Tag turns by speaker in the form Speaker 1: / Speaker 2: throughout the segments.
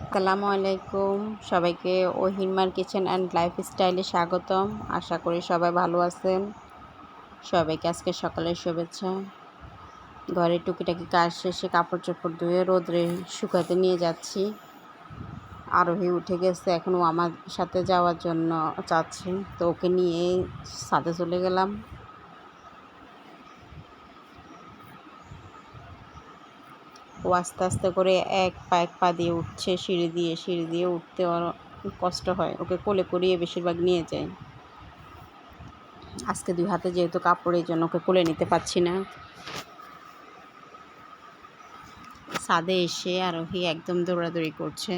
Speaker 1: আসসালামু আলাইকুম। সবাইকে ওহিনমার কিচেন অ্যান্ড লাইফ স্টাইলে স্বাগতম। আশা করি সবাই ভালো আছেন। সবাইকে আজকে সকালের শুভেচ্ছা। ঘরে টুকিটাকি কাজ শেষে কাপড় চোপড় ধুয়ে রোদ্রে শুকাতে নিয়ে যাচ্ছি। আরোহী উঠে গেছে এখন ও আমার সাথে যাওয়ার জন্য চাচ্ছি তো ওকে নিয়ে সাথে চলে গেলাম। ও আস্তে আস্তে করে এক পা এক পা দিয়ে উঠছে, সিঁড়ি দিয়ে সিঁড়ি দিয়ে উঠতে কষ্ট হয়। ওকে কোলে করিয়ে বেশিরভাগ নিয়ে যায়। আজকে দুই হাতে যেহেতু কাপড়ের জন্য ওকে কোলে নিতে পারছি না। ছাদে এসে আরোহী একদম দৌড়াদৌড়ি করছে।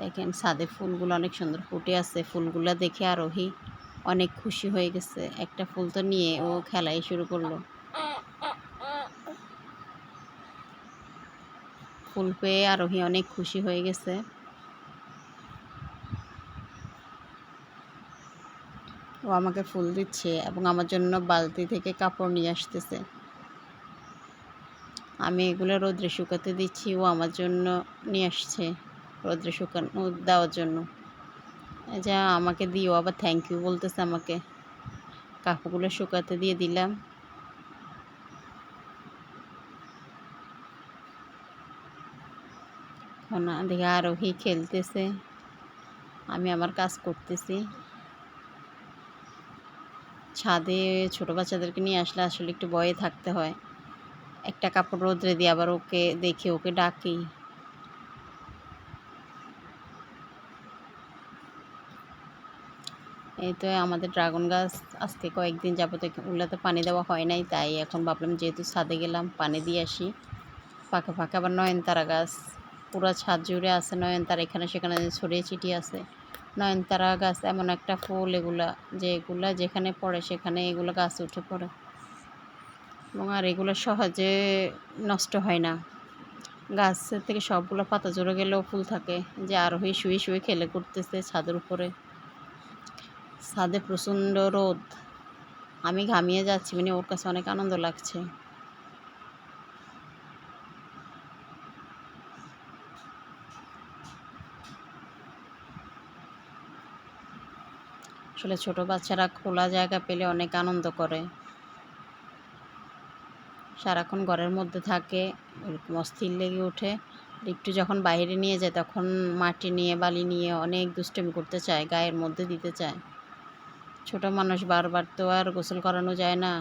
Speaker 1: দেখেন ছাদে ফুলগুলো অনেক সুন্দর ফুটে আছে। ফুলগুলো দেখে আরোহী অনেক খুশি হয়ে গেছে। একটা ফুল তো নিয়ে ও খেলাই শুরু করল। ফুল পেয়ে আরোহী অনেক খুশি হয়ে গেছে। ও আমাকে ফুল দিচ্ছে এবং আমার জন্য বালতি থেকে কাপড় নিয়ে আসতেছে। আমি এগুলো রোদ্রে শুকাতে দিচ্ছি, ও আমার জন্য নিয়ে আসছে রোদ্রে শুকানো দেওয়ার জন্য। যা আমাকে দিও আবার থ্যাংক ইউ বলতেছে আমাকে। কাপড়গুলো শুকাতে দিয়ে দিলাম। না দেখে আরোহী খেলতেছে। আমি আমার কাজ করতেছি। ছাদে ছোটো বাচ্চাদেরকে নিয়ে আসলে আসলে একটু ভয়ে থাকতে হয়। একটা কাপড় রোদ্রে দিয়ে আবার ওকে দেখে ওকে ডাকি। এই তো আমাদের ড্রাগন গাছ আজকে কয়েকদিন যাবত উল্লাতে পানি দেওয়া হয় নাই, তাই এখন ভাবলাম যেহেতু ছাদে গেলাম পানি দিয়ে আসি। ফাঁকা ফাঁকা আবার নয়নতারা গাছ। পুরো ছাদ জুড়ে আছে, নয়নতারা এখানে সেখানে ছড়িয়ে ছিটিয়ে আছে। নয়নতারা গাছ এমন একটা ফুল এগুলা যে এগুলা যেখানে পড়ে সেখানে এগুলো গাছ উঠে পড়ে। এবং আর এগুলো সহজে নষ্ট হয় না। গাছের থেকে সবগুলো পাতা জড়ে গেলেও ফুল থাকে, যে আরোহী শুয়ে শুয়ে খেলে করতেছে ছাদের উপরে। ছাদে প্রচণ্ড রোদ। আমি ঘামিয়ে যাচ্ছি মানে ওর কাছে অনেক আনন্দ লাগছে। আসলে ছোট বাচ্চারা খোলা জায়গা পেলে অনেক আনন্দ করে। সারাক্ষণ ঘরের মধ্যে থাকে, এরকম অস্থির লেগে ওঠে। একটু যখন বাইরে নিয়ে যায়, তখন মাটি নিয়ে, বালি নিয়ে অনেক দুষ্টমি করতে চায়, গায়ের মধ্যে দিতে চায়। ছোট মানুষ বারবার তো আর গোসল করানো যায় না।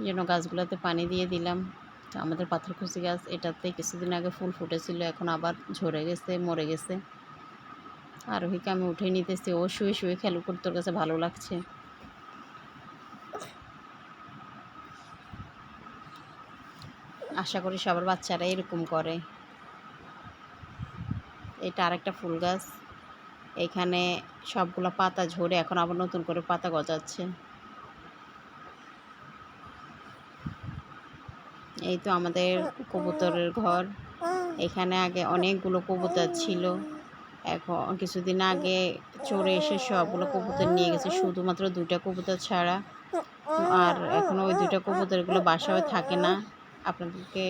Speaker 1: যেন গাছগুলোতে পানি দিয়ে দিলাম। তো আমাদের পাথরকুচি গাছ এটাতে কিছুদিন আগে ফুল ফুটেছিল, এখন আবার ঝরে গেছে, মরে গেছে। আরোহীকে আমি উঠে নিতেছি। ও শুয়ে শুয়ে খেলো করতে তোর কাছে ভালো লাগছে। আশা করি সবার বাচ্চারা এরকম করে। এটা আরেকটা ফুল গাছ। এখানে সবগুলো পাতা ঝরে এখন আবার নতুন করে পাতা গজাচ্ছে। এই তো আমাদের কবুতরের ঘর। এখানে আগে অনেকগুলো কবুতর ছিল। এখন কিছুদিন আগে চড়ে এসে সবগুলো কবুতর নিয়ে গেছে, শুধুমাত্র দুইটা কবুতর ছাড়া। আর এখন ওই দুইটা কবুতরগুলো বাসায় থাকে না। আপনাদেরকে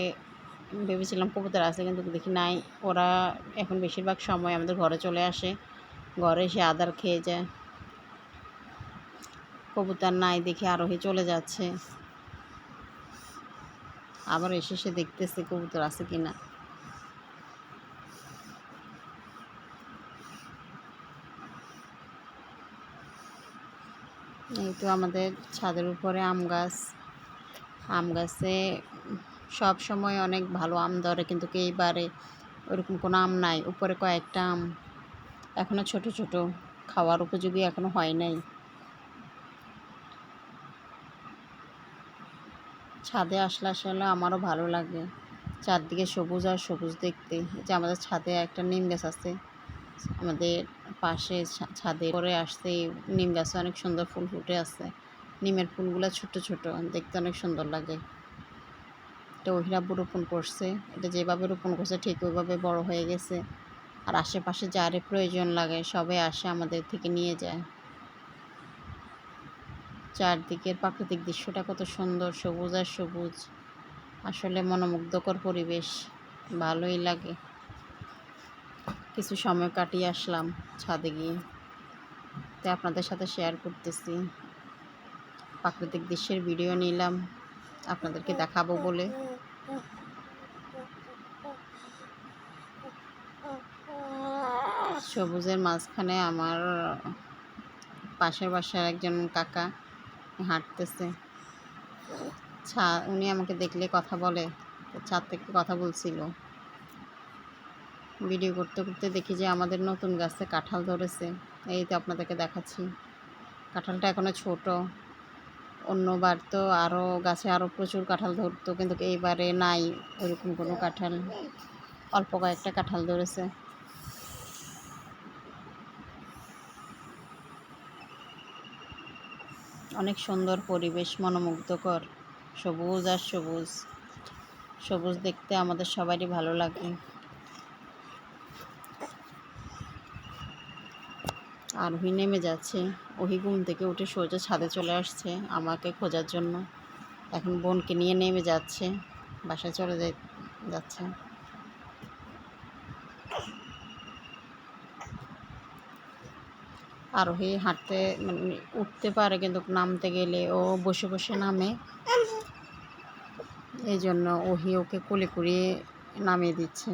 Speaker 1: ভেবেছিলাম কবুতর আছে কিন্তু দেখি নাই। ওরা এখন বেশিরভাগ সময় আমাদের ঘরে চলে আসে। ঘরে এসে আদার খেয়ে যায়। কবুতর নাই দেখে আরোহী চলে যাচ্ছে। আবার এসে সে দেখতেছে কবুতর আছে কিনা। এই তো আমাদের ছাদের উপরে আম গাছ। আম গাছে সব সময় অনেক ভালো আম ধরে, কিন্তু এইবারে ওরকম কোনো আম নাই। উপরে কয়েকটা আম এখনও ছোট ছোট। খাওয়ার উপযোগী এখনও হয় নাই। ছাদে আসলে আসলে আমারও ভালো লাগে। চারদিকে সবুজ আর সবুজ দেখতে। যে আমাদের ছাদে একটা নিম গাছ আছে। আমাদের পাশে ছাদে করে আসতে নিম গাছে অনেক সুন্দর ফুল ফুটে আছে। নিমের ফুলগুলো ছোট ছোট দেখতে অনেক সুন্দর লাগে। এটা অহিরাব্বু রোপণ করছে। এটা যেভাবে রোপণ করছে ঠিক ওইভাবে বড় হয়ে গেছে। আর আশেপাশে যারে প্রয়োজন লাগে সবাই আসে আমাদের থেকে নিয়ে যায়। চারদিকের প্রাকৃতিক দৃশ্যটা কত সুন্দর, সবুজ আর সবুজ। আসলে মনোমুগ্ধকর পরিবেশ, ভালোই লাগে। কিছু সময় কাটিয়ে আসলাম ছাদে গিয়ে। তাই আপনাদের সাথে শেয়ার করতেছি। প্রাকৃতিক দৃশ্যের ভিডিও নিলাম, আপনাদেরকে দেখাবো বলে। সবুজের মাঝখানে আমার পাশের বাসার একজন কাকা হাঁটতেছে। ছা, উনি আমাকে দেখলে কথা বলে ছাদ থেকে কথা বলছিল। ভিডিও করতে করতে দেখি যে আমাদের নতুন গাছে কাঁঠাল ধরেছে। এই তো আপনাদেরকে দেখাচ্ছি। কাঁঠালটা এখনও ছোট। অন্যবার তো আরও গাছে আরও প্রচুর কাঁঠাল ধরতো, কিন্তু এইবারে নাই ওইরকম কোনো কাঁঠাল। অল্প কয়েকটা কাঁঠাল ধরেছে। অনেক সুন্দর পরিবেশ মনোমুগ্ধকর। সবুজ আর সবুজ। সবুজ দেখতে আমাদের সবারই ভালো লাগে। আর ওহি নেমে যাচ্ছে। ওহি ঘুম থেকে উঠে সোজা ছাদে চলে আসছে আমাকে খোঁজার জন্য। এখন বোনকে নিয়ে নেমে যাচ্ছে, বাসায় চলে যাচ্ছে। আরোহী হাঁটতে মানে উঠতে পারে কিন্তু নামতে গেলে ও বসে বসে নামে। এই জন্য ওহি ওকে কোলে করিয়ে নামিয়ে দিচ্ছে।